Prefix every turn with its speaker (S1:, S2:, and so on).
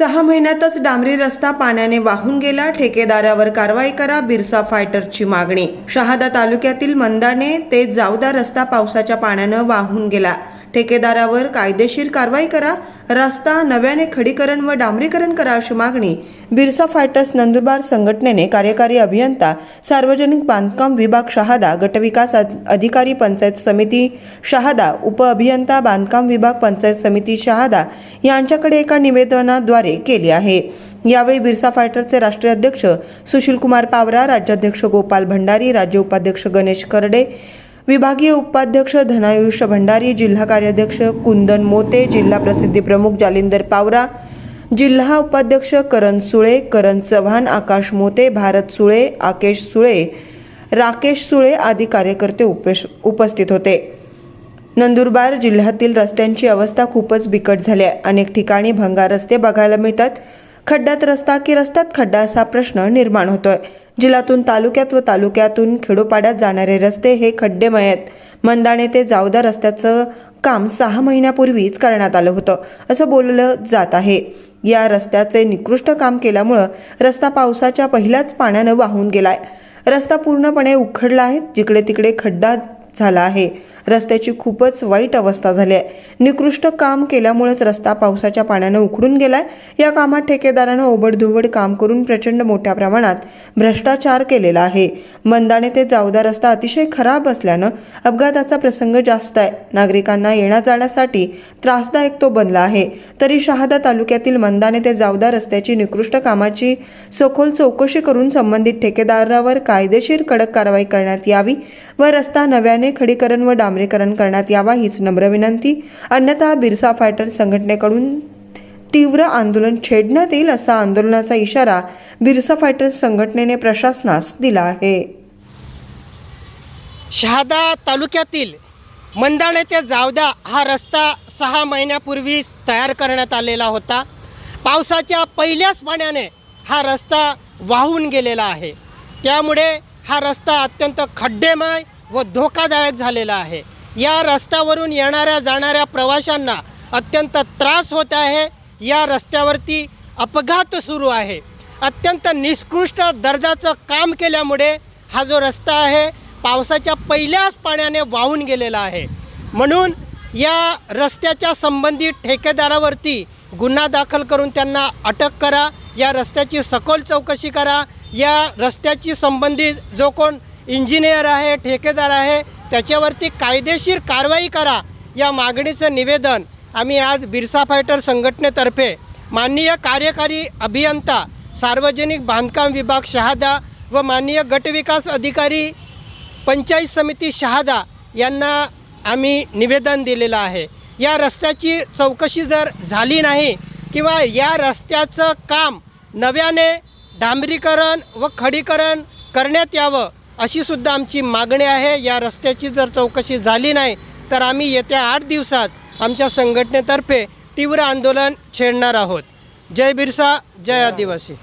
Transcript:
S1: सहा महिन्यातच डांबरी रस्ता पाण्याने वाहून गेला. ठेकेदारावर कारवाई करा बिरसा फायटरची मागणी. शहादा तालुक्यातील मंदाने ते जावदा रस्ता पावसाच्या पाण्यानं वाहून गेला. ठेकेदारावर कायदेशीर कारवाई करा रस्ता नव्याने खडीकरण व डांबरीकरण करा अशी मागणी बिरसा फायटर्स नंदुरबार संघटनेने कार्यकारी अभियंता सार्वजनिक बांधकाम विभाग शहादा गटविकास अधिकारी पंचायत समिती शहादा उपअभियंता बांधकाम विभाग पंचायत समिती शहादा यांच्याकडे एका निवेदनाद्वारे केली आहे. यावेळी बिरसा फायटरचे राष्ट्रीय अध्यक्ष सुशीलकुमार पावरा राज्याध्यक्ष गोपाल भंडारी राज्य उपाध्यक्ष गणेश करडे विभागीय उपाध्यक्ष धनायुष भंडारी जिल्हा कार्याध्यक्ष कुंदन मोते जिल्हा प्रसिद्धी प्रमुख जालिंदर पावरा जिल्हा उपाध्यक्ष करण सुळे करण चव्हाण आकाश मोते भारत सुळे आकेश सुळे राकेश सुळे आदी कार्यकर्ते उपेश उपस्थित होते. नंदुरबार जिल्ह्यातील रस्त्यांची अवस्था खूपच बिकट झाली आहे. अनेक ठिकाणी भंगार रस्ते बघायला मिळतात. खड्ड्यात रस्ता की रस्त्यात खड्डा असा प्रश्न निर्माण होतोय. जिल्ह्यातून तालुक्यात व तालुक्यातून खेडोपाड्यात जाणारे रस्ते हे खड्डेमय आहेत. मंदाणे ते जावदा रस्त्याचं काम सहा महिन्यापूर्वीच करण्यात आलं होतं असं बोललं जात आहे. या रस्त्याचे निकृष्ट काम केल्यामुळं रस्ता पावसाच्या पहिल्याच पाण्यानं वाहून गेलाय. रस्ता पूर्णपणे उखडला आहे. जिकडे तिकडे खड्डा झाला आहे. रस्त्याची खूपच वाईट अवस्था झाली आहे निकृष्ट काम केल्यामुळेच रस्ता पावसाच्या पाण्यानं उखडून गेलाय. या कामात ठेकेदारानं ओबडधुबड काम करून प्रचंड मोठ्या प्रमाणात भ्रष्टाचार केलेला आहे. मंदाने ते जावदा रस्ता अतिशय खराब असल्यानं अपघाताचा प्रसंग जास्त आहे. नागरिकांना येण्या जाण्यासाठी त्रासदायक तो बनला आहे. तरी शहादा तालुक्यातील मंदाने ते जावदा रस्त्याची निकृष्ट कामाची सखोल चौकशी करून संबंधित ठेकेदारावर कायदेशीर कडक कारवाई करण्यात यावी व रस्ता नव्याने खडीकरण व डांबरीकरण करण्यात यावा हीच नम्र विनंती. अन्यथा बिरसा फायटर संघटनेकडून तीव्र आंदोलन छेडण्यात येईल असा आंदोलनाचा इशारा बिरसा फायटर्स संघटनेने प्रशासनास दिला आहे.
S2: शहादा तालुक्यातील मंदाणे ते जावदा हा रस्ता सहा महिन्यापूर्वीच तयार करण्यात आलेला होता. पावसाच्या पहिल्याच पाण्याने हा रस्ता वाहून गेलेला आहे. त्यामुळे हा रस्ता अत्यंत खड्डेमय व धोकादायक झालेला आहे. या रस्त्यावरून येणाऱ्या जाणाऱ्या प्रवाशांना अत्यंत त्रास होत आहे. या रस्त्यावरती अपघात सुरू आहे. अत्यंत निकृष्ट दर्जाचं काम केल्यामुळे हा जो रस्ता आहे पावसाच्या पहिल्याच पाण्याने वाहून गेलेला आहे. म्हणून या रस्त्याच्या संबंधित ठेकेदारावरती गुन्हा दाखल करून त्यांना अटक करा. या रस्त्याची सखोल चौकशी करा. या रस्त्याची संबंधित जो कोण इंजिनियर आहे ठेकेदार आहे त्याच्यावरती कायदेशीर कारवाई करा या मागणीचं निवेदन आम्ही आज बिरसा फायटर संघटनेतर्फे माननीय कार्यकारी अभियंता सार्वजनिक बांधकाम विभाग शहादा व माननीय गटविकास अधिकारी पंचायत समिती शहादा यांना आम्ही निवेदन दिलेलं आहे. या रस्त्याची चौकशी जर झाली नाही किंवा या रस्त्याचं काम नव्याने डांबरीकरण व खडीकरण करण्यात यावं अशी सुद्धा आमची मागणी आहे. या रस्त्याची जर चौकशी झाली नाही तर आम्ही येत्या आठ दिवसात आमच्या संघटनेतर्फे तीव्र आंदोलन छेडणार आहोत. जय बिरसा जय आदिवासी.